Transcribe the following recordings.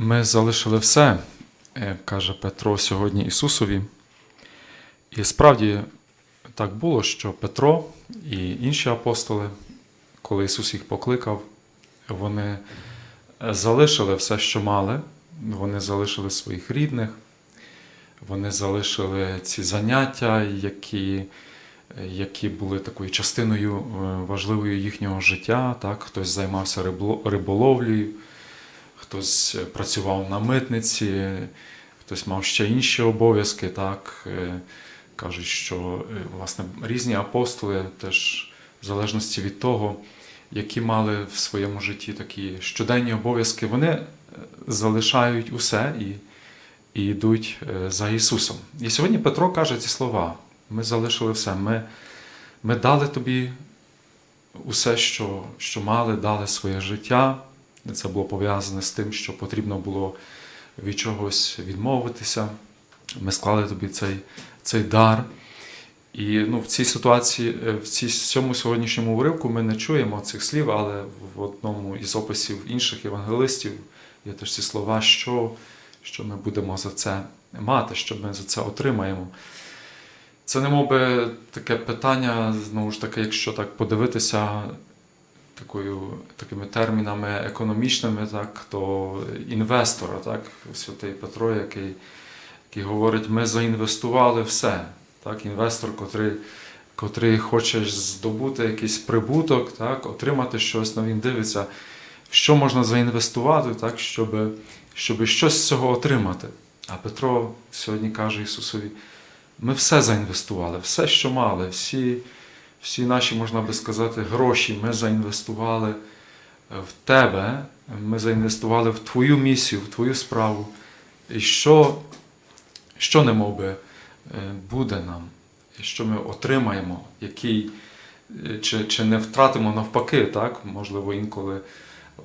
Ми залишили все, е, каже Петро сьогодні Ісусові. І справді так було, що Петро і інші апостоли, коли Ісус їх покликав, вони залишили все, що мали, вони залишили своїх рідних, вони залишили ці заняття, які, які були такою частиною е, важливою їхнього життя. Так? Хтось займався риболовлею, хтось працював на митниці, хтось мав ще інші обов'язки. Так? Е, Кажуть, що е, власне різні апостоли теж в залежності від того, які мали в своєму житті такі щоденні обов'язки, вони е, залишають усе і, і йдуть е, за Ісусом. І сьогодні Петро каже ці слова: ми залишили все, ми, ми дали тобі усе, що, що мали, дали своє життя. Це було пов'язане з тим, що потрібно було від чогось відмовитися. Ми склали тобі цей, цей дар. І ну, в цій ситуації, е, в цьому сьогоднішньому уривку ми не чуємо цих слів, але в одному із описів інших євангелистів є теж ці слова, що, що ми будемо за це мати, що ми за це отримаємо. Це не мов би таке питання, знову ж таки, якщо так подивитися такою, такими термінами економічними, так, то інвестора, так, святий Петро, який, який говорить, ми заінвестували все. Так, інвестор, котрий, котрий хоче здобути якийсь прибуток, так, отримати щось, ну, він дивиться, що можна заінвестувати, так, щоб, щоб щось з цього отримати. А Петро сьогодні каже Ісусові, ми все заінвестували, все, що мали, всі, всі наші, можна би сказати, гроші ми заінвестували в тебе, ми заінвестували в твою місію, в твою справу. І що, що не би, е, буде нам, що ми отримаємо, який, е, чи, чи не втратимо навпаки, так? можливо, інколи,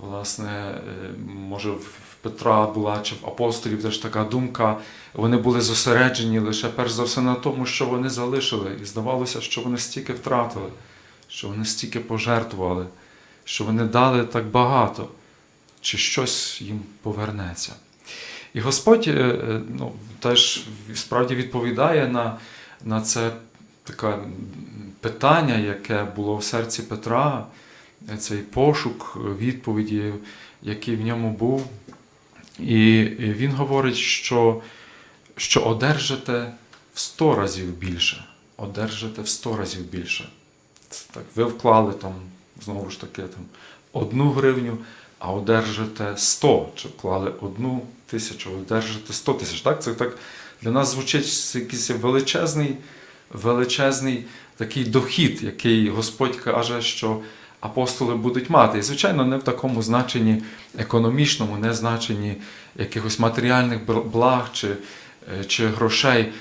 власне, е, може в Петра була чи в апостолів теж така думка, вони були зосереджені лише перш за все на тому, що вони залишили, і здавалося, що вони стільки втратили, що вони стільки пожертвували, що вони дали так багато, чи щось їм повернеться. І Господь е, е, ну, теж справді відповідає на, на це таке питання, яке було в серці Петра, цей пошук відповіді, який в ньому був. І він говорить, що, що одержите в сто разів більше. Одержите в сто разів більше. Це так, ви вклали там, знову ж таки, там, одну гривню, а одержите 100, чи вклали одну тисячу, одержите 100 тисяч. Так? Це так для нас звучить якийсь величезний, величезний такий дохід, який Господь каже, що апостоли будуть мати. І, звичайно, не в такому значенні економічному, не значенні якихось матеріальних благ чи, е, чи грошей.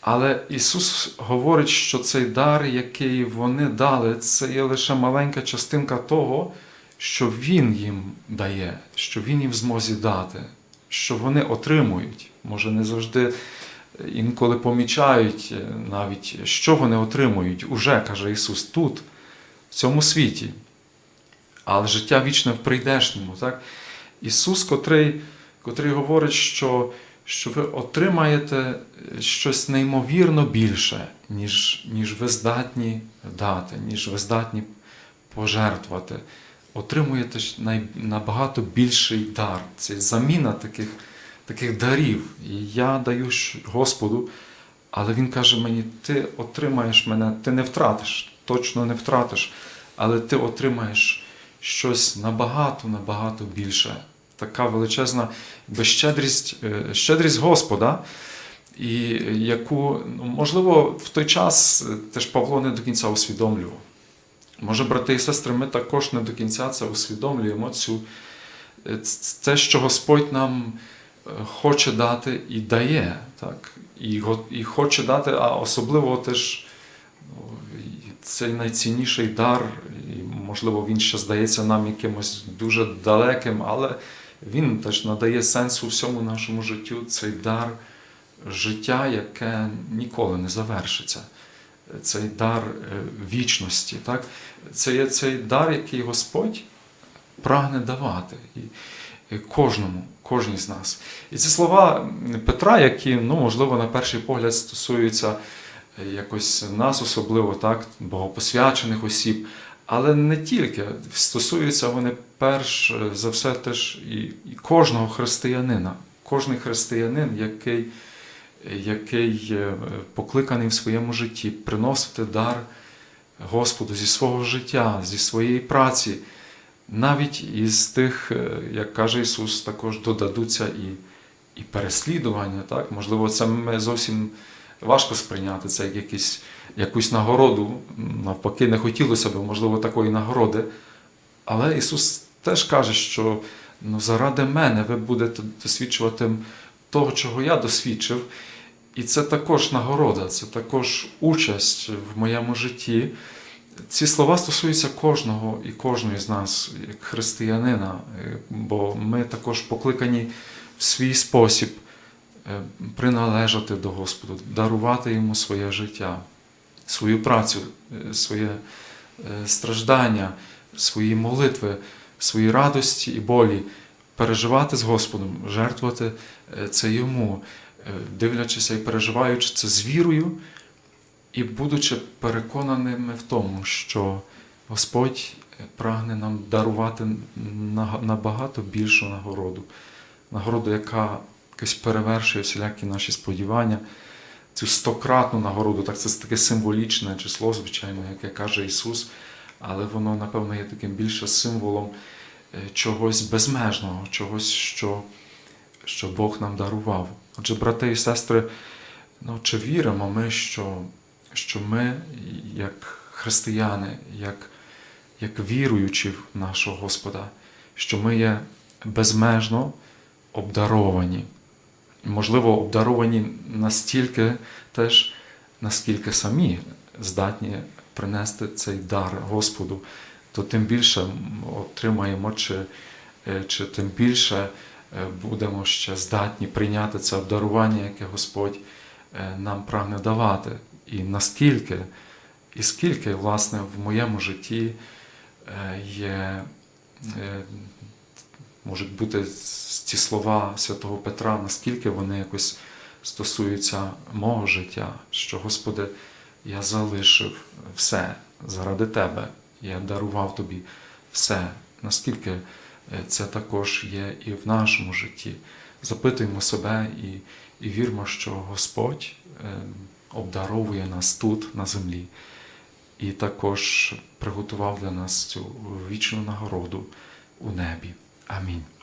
Але Ісус говорить, що цей дар, який вони дали, це є лише маленька частинка того, що Він їм дає, що Він їм в змозі дати, що вони отримують. Може, не завжди інколи помічають е, навіть, що вони отримують, уже, каже Ісус, тут, в цьому світі. Але життя вічне в прийдешньому. Так? Ісус, котрий, котрий говорить, що що ви отримаєте щось неймовірно більше, ніж, ніж ви здатні дати, ніж ви здатні пожертвувати. Отримуєте набагато більший дар. Це заміна таких, таких дарів. І я даю Господу, але Він каже мені: ти отримаєш мене, ти не втратиш, точно не втратиш, але ти отримаєш щось набагато, набагато більше. Така величезна безщедрість, е, щедрість Господа, і яку, ну, можливо, в той час е, теж Павло не до кінця усвідомлював. Може, брати і сестри, ми також не до кінця це усвідомлюємо, цю, е, те, що Господь нам хоче дати і дає, так? І, і хоче дати, а особливо теж ну, цей найцінніший дар, можливо, він ще здається нам якимось дуже далеким, але він теж надає сенсу всьому нашому життю цей дар життя, яке ніколи не завершиться. Цей дар вічності. Так? Це є цей дар, який Господь прагне давати. І, е, кожному, кожній з нас. І ці слова Петра, які, ну, можливо, на перший погляд стосуються е, якось нас, особливо так, богопосвячених осіб, але не тільки стосуються вони перш за все теж і, і кожного християнина, кожний християнин, який, який е, покликаний в своєму житті приносити дар Господу зі свого життя, зі своєї праці. Навіть із тих, е, як каже Ісус, також додадуться і, і переслідування. Так? Можливо, це ми зовсім важко сприйняти це як якісь, якусь нагороду. Навпаки, не хотілося б, можливо, такої нагороди. Але Ісус теж каже, що ну, заради мене ви будете досвідчувати того, чого я досвідчив. І це також нагорода, це також участь в моєму житті. Ці слова стосуються кожного і кожної з нас, як християнина, бо ми також покликані в свій спосіб приналежати до Господу, дарувати йому своє життя, свою працю, е, своє е, страждання, свої молитви, свої радості і болі, переживати з Господом, жертвувати е, це йому, е, дивлячися і переживаючи це з вірою. І будучи переконаними в тому, що Господь прагне нам дарувати набагато більшу нагороду, нагороду, яка якось перевершує всілякі наші сподівання, цю стократну нагороду, так це таке символічне число, звичайно, яке каже Ісус, але воно, напевно, є таким більше символом е, чогось безмежного, чогось, що, що Бог нам дарував. Отже, брати і сестри, ну, чи віримо ми, що що ми, як християни, як, як віруючі в нашого Господа, що ми є безмежно обдаровані. Можливо, обдаровані настільки теж, наскільки самі здатні принести цей дар Господу, то тим більше отримаємо, чи, е, чи тим більше е, будемо ще здатні прийняти це обдарування, яке Господь е, нам прагне давати. І наскільки, і скільки, власне, в моєму житті є, можуть бути ці слова святого Петра, наскільки вони якось стосуються мого життя, що, Господи, я залишив все заради Тебе, я дарував Тобі все, наскільки е, це також є і в нашому житті. Запитуємо себе і, і віримо, що Господь е, обдаровує нас тут, на землі, і також приготував для нас цю вічну нагороду у небі. Amén.